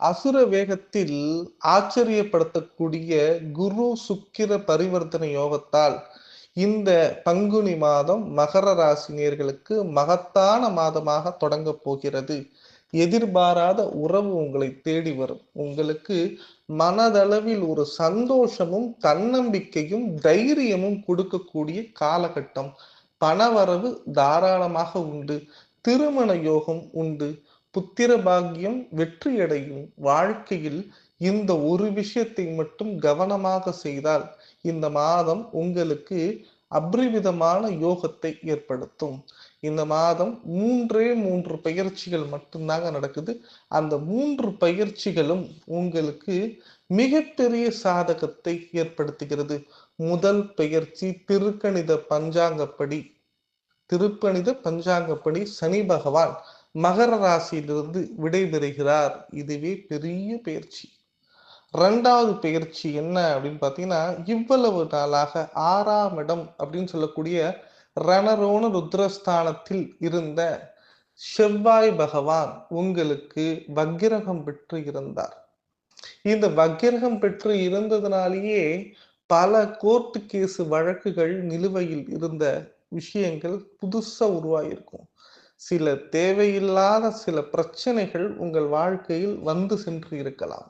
அசுர வேகத்தில் ஆச்சரியப்படுத்தக்கூடிய குரு சுக்கிர பரிவர்த்தனை யோகத்தால் இந்த பங்குனி மாதம் மகர ராசினியர்களுக்கு மகத்தான மாதமாக தொடங்க போகிறது. எதிர்பாராத உறவு உங்களை தேடி வரும். உங்களுக்கு மனதளவில் ஒரு சந்தோஷமும் தன்னம்பிக்கையும் தைரியமும் கொடுக்கக்கூடிய காலகட்டம். பணவரவு தாராளமாக உண்டு. திருமண யோகம் உண்டு. புத்திர பாக்கியம் வெற்றியடையும் வாழ்க்கையில் இந்த ஒரு விஷயத்தை மட்டும் கவனமாக செய்தால் இந்த மாதம் உங்களுக்கு அபரிவிதமான யோகத்தை ஏற்படுத்தும். இந்த மாதம் மூன்றே மூன்று பயிற்சிகள் மட்டும்தாங்க நடக்குது. அந்த மூன்று பயிற்சிகளும் உங்களுக்கு மிகப்பெரிய சாதகத்தை ஏற்படுத்துகிறது. முதல் பயிற்சி திருக்கணித பஞ்சாங்கப்படி திருப்பணித பஞ்சாங்கப்படி சனி பகவான் மகர ராசியிலிருந்து விடைபெறுகிறார் இதுவே பெரிய பயிற்சி ரெண்டாவது பயிற்சி என்ன அப்படின்னு பார்த்தீங்கன்னா இவ்வளவு நாளாக ஆறாம் இடம் அப்படின்னு சொல்லக்கூடிய ரணரோண ருத்ரஸ்தானத்தில் இருந்த செவ்வாய் பகவான் உங்களுக்கு வக்கிரகம் பெற்று இருந்தார். இந்த வக்கிரகம் பெற்று இருந்ததுனாலேயே பல கோர்ட்டு கேஸ் வழக்குகள் நிலுவையில் இருந்த விஷயங்கள் புதுசா உருவாகியிருக்கும் சில தேவையில்லாத சில பிரச்சனைகள் உங்கள் வாழ்க்கையில் வந்து சென்று இருக்கலாம்.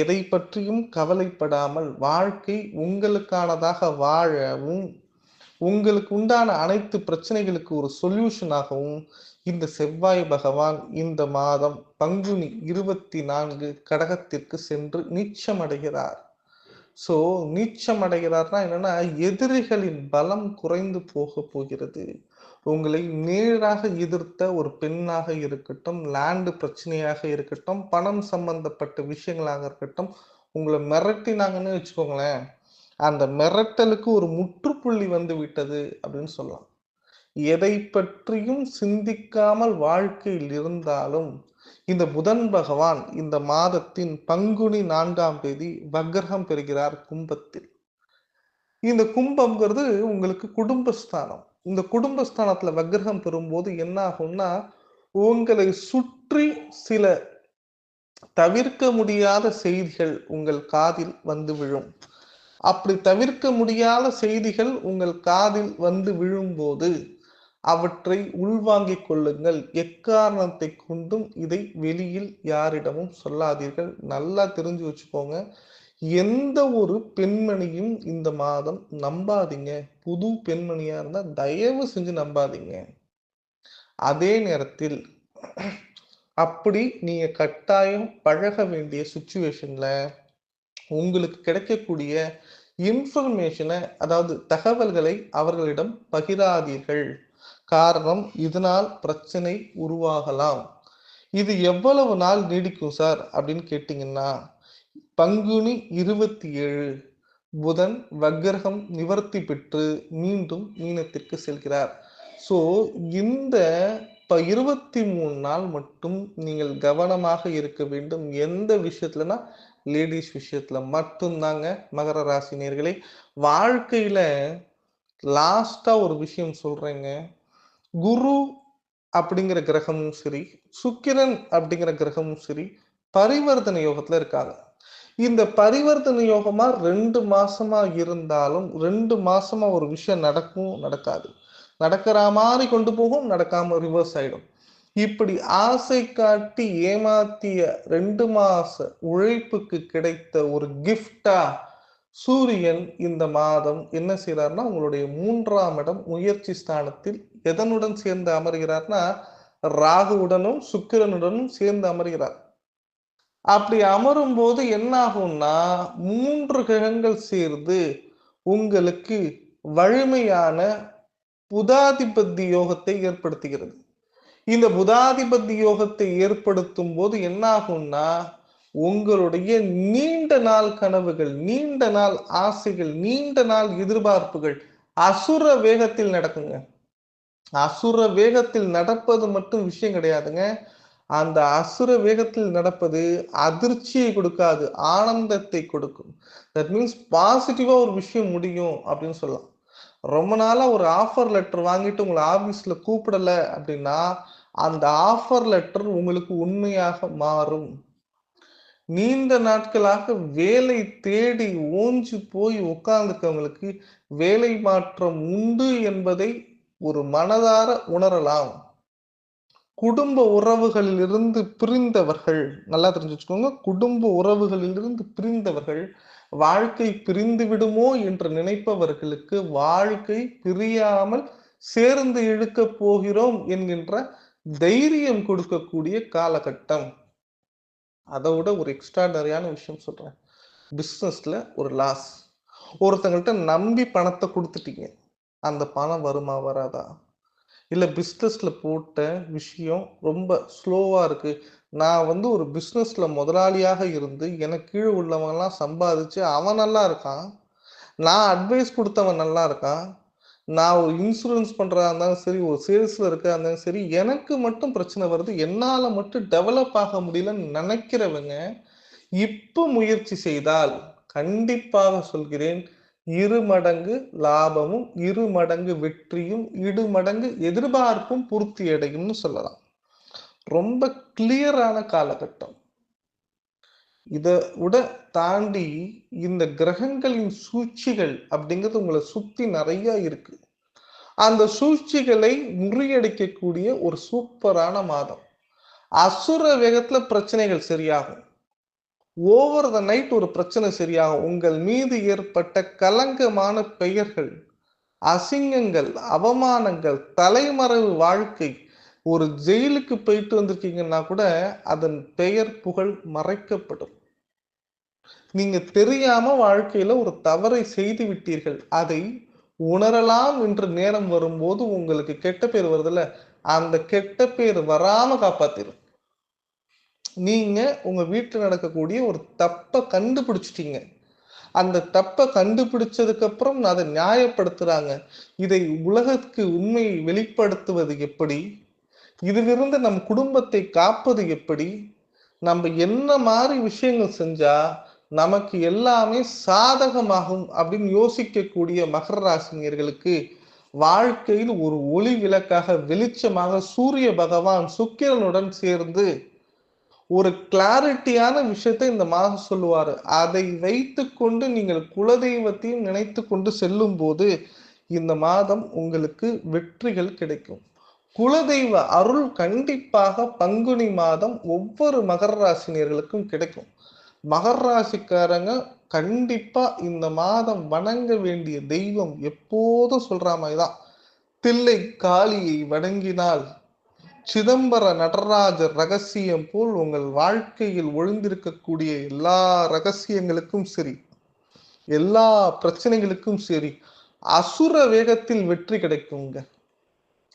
எதை பற்றியும் கவலைப்படாமல் வாழ்க்கை உங்களுக்கானதாக வாழவும் உங்களுக்கு உண்டான அனைத்து பிரச்சனைகளுக்கு ஒரு சொல்யூஷனாகவும் இந்த செவ்வாய் பகவான் இந்த மாதம் பங்குனி இருபத்தி நான்கு கடகத்திற்கு சென்று நீச்சம் அடைகிறார். சோ நீச்சம் அடைகிறார்னா என்னன்னா எதிரிகளின் பலம் குறைந்து போக போகிறது. உங்களை நேராக எதிர்த்த ஒரு பெண்ணாக இருக்கட்டும் லேண்டு பிரச்சனையாக இருக்கட்டும் பணம் சம்பந்தப்பட்ட விஷயங்களாக இருக்கட்டும் உங்களை மிரட்டினாங்கன்னு வச்சுக்கோங்களேன் அந்த மிரட்டலுக்கு ஒரு முற்றுப்புள்ளி வந்து விட்டது அப்படின்னு சொல்லலாம். எதை பற்றியும் சிந்திக்காமல் வாழ்க்கையில் இருந்தாலும் இந்த புதன் பகவான் இந்த மாதத்தின் பங்குனி நான்காம் தேதி வக்ரகம் பெறுகிறார் கும்பத்தில். இந்த கும்பம்ங்கிறது உங்களுக்கு குடும்பஸ்தானம். இந்த குடும்பஸ்தானத்துல வக்ரகம் பெறும்போது என்ன ஆகும்னா உங்களை சுற்றி சில தவிர்க்க முடியாத செய்திகள் உங்கள் காதில் வந்து விழும். அப்படி தவிர்க்க முடியாத செய்திகள் உங்கள் காதில் வந்து விழும்போது அவற்றை உள்வாங்கிக் கொள்ளுங்கள். எக்காரணத்தை கொண்டும் இதை வெளியில் யாரிடமும் சொல்லாதீர்கள். நல்லா தெரிஞ்சு வச்சுக்கோங்க. எந்த ஒரு பெண்மணியும் இந்த மாதம் நம்பாதீங்க. புது பெண்மணியா இருந்தா தயவு செஞ்சு நம்பாதீங்க. அதே நேரத்தில் அப்படி நீங்க கட்டாயம் பழக வேண்டிய சுச்சுவேஷன்ல உங்களுக்கு கிடைக்கக்கூடிய இன்ஃபர்மேஷனை அதாவது தகவல்களை அவர்களிடம் பகிராதீர்கள். காரணம் இதனால் பிரச்சனை உருவாகலாம். இது எவ்வளவு நாள் நீடிக்கும் சார்? அப்படின்னு கேட்டீங்கன்னா பங்குனி இருபத்தி ஏழு புதன் வக்ரகம் நிவர்த்தி பெற்று மீண்டும் மீனத்திற்கு செல்கிறார். ஸோ இந்த இப்போ இருபத்தி மூணு நாள் மட்டும் நீங்கள் கவனமாக இருக்க வேண்டும். எந்த விஷயத்துலனா லேடிஸ் விஷயத்துல மட்டும்தாங்க மகர ராசி நேர்களே. வாழ்க்கையில லாஸ்டா ஒரு விஷயம் சொல்றேங்க. குரு அப்படிங்கிற கிரகமும் சரி சுக்கிரன் அப்படிங்கிற கிரகமும் சரி பரிவர்த்தனை யோகத்துல இருக்காங்க. இந்த பரிவர்த்தனை யோகமா ரெண்டு மாசமா இருந்தாலும் ரெண்டு மாசமா ஒரு விஷயம் நடக்கும் நடக்காது. நடக்கிற மாதிரி கொண்டு போகும் நடக்காம ரிவர்ஸ் ஆயிடும். இப்படி ஆசை காட்டி ஏமாத்திய ரெண்டு மாச உழைப்புக்கு கிடைத்த ஒரு கிஃப்டா சூரியன் இந்த மாதம் என்ன செய்யறாருன்னா உங்களுடைய மூன்றாம் இடம் முயற்சி ஸ்தானத்தில் எதனுடன் சேர்ந்து அமர்கிறார்னா ராகுவுடனும் சுக்கிரனுடனும் சேர்ந்து அமர்கிறார். அப்படி அமரும் போது என்ன ஆகும்னா மூன்று கிரகங்கள் சேர்ந்து உங்களுக்கு வலிமையான புதாதிபத்தி யோகத்தை ஏற்படுத்துகிறது. இந்த புதாதிபத்தி யோகத்தை ஏற்படுத்தும் போது என்ன ஆகும்னா உங்களுடைய நீண்ட நாள் கனவுகள் நீண்ட நாள் ஆசைகள் நீண்ட நாள் எதிர்பார்ப்புகள் அசுர வேகத்தில் நடக்குங்க. அசுர வேகத்தில் நடப்பது மட்டும் விஷயம் கிடையாதுங்க. அந்த அசுர வேகத்தில் நடப்பது அதிர்ச்சியை கொடுக்காது ஆனந்தத்தை கொடுக்கும். தட் மீன்ஸ் பாசிட்டிவா ஒரு விஷயம் முடியும் அப்படின்னு சொல்லலாம். ரொம்ப நாளா ஒரு ஆஃபர் லெட்டர் வாங்கிட்டு உங்களை ஆபீஸ்ல கூப்பிடல அப்படின்னா அந்த ஆஃபர் லெட்டர் உங்களுக்கு உண்மையாக மாறும். நீண்ட நாட்களாக வேலை தேடி ஓஞ்சு போய் உட்கார்ந்துருக்கவங்களுக்கு வேலை மாற்றம் உண்டு என்பதை ஒரு மனதார உணரலாம். குடும்ப உறவுகளிலிருந்து பிரிந்தவர்கள் நல்லா தெரிஞ்சு வச்சுக்கோங்க குடும்ப உறவுகளிலிருந்து பிரிந்தவர்கள் வாழ்க்கை பிரிந்து விடுமோ என்று நினைப்பவர்களுக்கு வாழ்க்கை பிரியாமல் சேர்ந்து இழுக்க போகிறோம் என்கின்ற தைரியம் கொடுக்கக்கூடிய காலகட்டம். அதை விட ஒரு எக்ஸ்ட்ராடரியான விஷயம் சொல்றேன். பிஸ்னஸ்ல ஒரு லாஸ் ஒருத்தங்கள்ட்ட நம்பி பணத்தை கொடுத்துட்டீங்க. அந்த பணம் வருமா வராதா? இல்லை பிஸ்னஸில் போட்ட விஷயம் ரொம்ப ஸ்லோவாக இருக்குது நான் வந்து ஒரு பிஸ்னஸில் முதலாளியாக இருந்து எனக்கு கீழே உள்ளவங்கலாம் சம்பாதிச்சு அவன் நல்லா இருக்கான். நான் அட்வைஸ் கொடுத்தவன் நல்லா இருக்கான். நான் ஒரு இன்சூரன்ஸ் பண்ணுறதா இருந்தாலும் சரி ஒரு சேல்ஸில் இருக்கா இருந்தாலும் சரி எனக்கு மட்டும் பிரச்சனை வருது. என்னால் மட்டும் டெவலப் ஆக முடியலன்னு நினைக்கிறவங்க இப்போ முயற்சி செய்தால் கண்டிப்பாக சொல்கிறேன் இரு மடங்கு லாபமும் இரு மடங்கு வெற்றியும் இரு மடங்கு எதிர்பார்ப்பும் பூர்த்தி அடையும்னு சொல்லலாம். ரொம்ப கிளியரான காலகட்டம். இதை விட தாண்டி இந்த கிரகங்களின் சூழ்ச்சிகள் அப்படிங்கிறது உங்களை சுத்தி நிறைய இருக்கு. அந்த சூழ்ச்சிகளை முறியடிக்கக்கூடிய ஒரு சூப்பரான மாதம். அசுர வேகத்துல பிரச்சனைகள் சரியாகும். ஓவர் த நைட் ஒரு பிரச்சனை சரியாகும். உங்கள் மீது ஏற்பட்ட கலங்கமான பெயர்கள் அசிங்கங்கள் அவமானங்கள் தலைமறைவு வாழ்க்கை ஒரு ஜெயிலுக்கு போயிட்டு வந்திருக்கீங்கன்னா கூட அதன் பெயர் புகழ் மறைக்கப்படும். நீங்க தெரியாம வாழ்க்கையில ஒரு தவறை செய்து விட்டீர்கள். அதை உணரலாம் என்று நேரம் வரும்போது உங்களுக்கு கெட்ட பேர் வருதுல்ல? அந்த கெட்ட பேர் வராம காப்பாத்திரும். நீங்க உங்க வீட்டில் நடக்கக்கூடிய ஒரு தப்பை கண்டுபிடிச்சிட்டீங்க. அந்த தப்பை கண்டுபிடிச்சதுக்கு அப்புறம் அதை நியாயப்படுத்துறாங்க. இதை உலகத்துக்கு உண்மையை வெளிப்படுத்துவது எப்படி? இதிலிருந்து நம் குடும்பத்தை காப்பது எப்படி? நம்ம என்ன மாதிரி விஷயங்கள் செஞ்சா நமக்கு எல்லாமே சாதகமாகும் அப்படின்னு யோசிக்கக்கூடிய மகர ராசினியர்களுக்கு வாழ்க்கையில் ஒரு ஒளி விளக்காக வெளிச்சமாக சூரிய பகவான் சுக்கிரனுடன் சேர்ந்து ஒரு கிளாரிட்டியான விஷயத்தை இந்த மாதம் சொல்லுவார். அதை வைத்து கொண்டு நீங்கள் குலதெய்வத்தையும் நினைத்து கொண்டு செல்லும் போது இந்த மாதம் உங்களுக்கு வெற்றிகள் கிடைக்கும். குலதெய்வ அருள் கண்டிப்பாக பங்குனி மாதம் ஒவ்வொரு மகர ராசினியர்களுக்கும் கிடைக்கும். மகர ராசிக்காரங்க கண்டிப்பா இந்த மாதம் வணங்க வேண்டிய தெய்வம் எப்போதும் சொல்ற மாதிரிதான். தில்லை காளியை வணங்கினால் சிதம்பர நடராஜர் ரகசியம் போல் உங்கள் வாழ்க்கையில் ஒழுந்திருக்கக்கூடிய எல்லா ரகசியங்களுக்கும் சரி எல்லா பிரச்சனைகளுக்கும் சரி அசுர வேகத்தில் வெற்றி கிடைக்குங்க.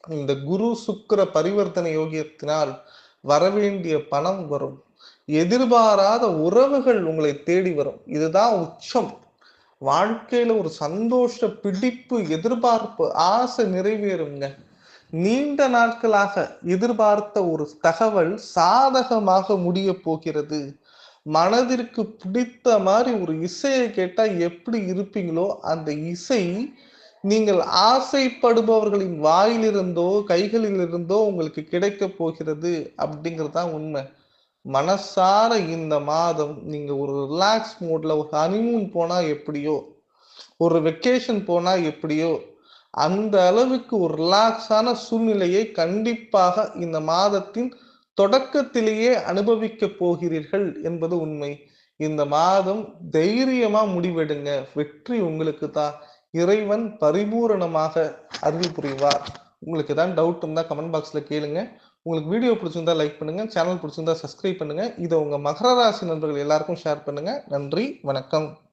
இந்த குரு சுக்கர பரிவர்த்தனை யோகியத்தினால் வரவேண்டிய பணம் வரும். எதிர்பாராத உறவுகள் உங்களை தேடி வரும். இதுதான் உச்சம். வாழ்க்கையில ஒரு சந்தோஷ பிடிப்பு எதிர்பார்ப்பு ஆசை நிறைவேறுங்க. நீண்ட நாட்களாக எதிர்பார்த்த ஒரு தகவல் சாதகமாக முடிய போகிறது. மனதிற்கு பிடித்த மாதிரி ஒரு இசையை கேட்டால் எப்படி இருப்பீங்களோ அந்த இசை நீங்கள் ஆசைப்படுபவர்களின் வாயிலிருந்தோ கைகளில் இருந்தோ உங்களுக்கு கிடைக்க போகிறது அப்படிங்கிறது தான் உண்மை. மனசார இந்த மாதம் நீங்க ஒரு ரிலாக்ஸ் மூட்ல ஒரு ஹனிமூன் போனா எப்படியோ ஒரு வெக்கேஷன் போனா எப்படியோ அந்த அளவுக்கு ஒரு ரிலாக்ஸான சூழ்நிலையை கண்டிப்பாக இந்த மாதத்தின் தொடக்கத்திலேயே அனுபவிக்க போகிறீர்கள் என்பது உண்மை. இந்த மாதம் தைரியமா முடிவெடுங்க. வெற்றி உங்களுக்கு தான். இறைவன் பரிபூரணமாக அருள் புரிவார். உங்களுக்கு ஏதாவது டவுட் இருந்தால் கமெண்ட் பாக்ஸில் கேளுங்க. உங்களுக்கு வீடியோ பிடிச்சிருந்தா லைக் பண்ணுங்க. சேனல் பிடிச்சிருந்தா சப்ஸ்கிரைப் பண்ணுங்க. இதை உங்க மகர ராசி நண்பர்கள் எல்லாருக்கும் ஷேர் பண்ணுங்க. நன்றி. வணக்கம்.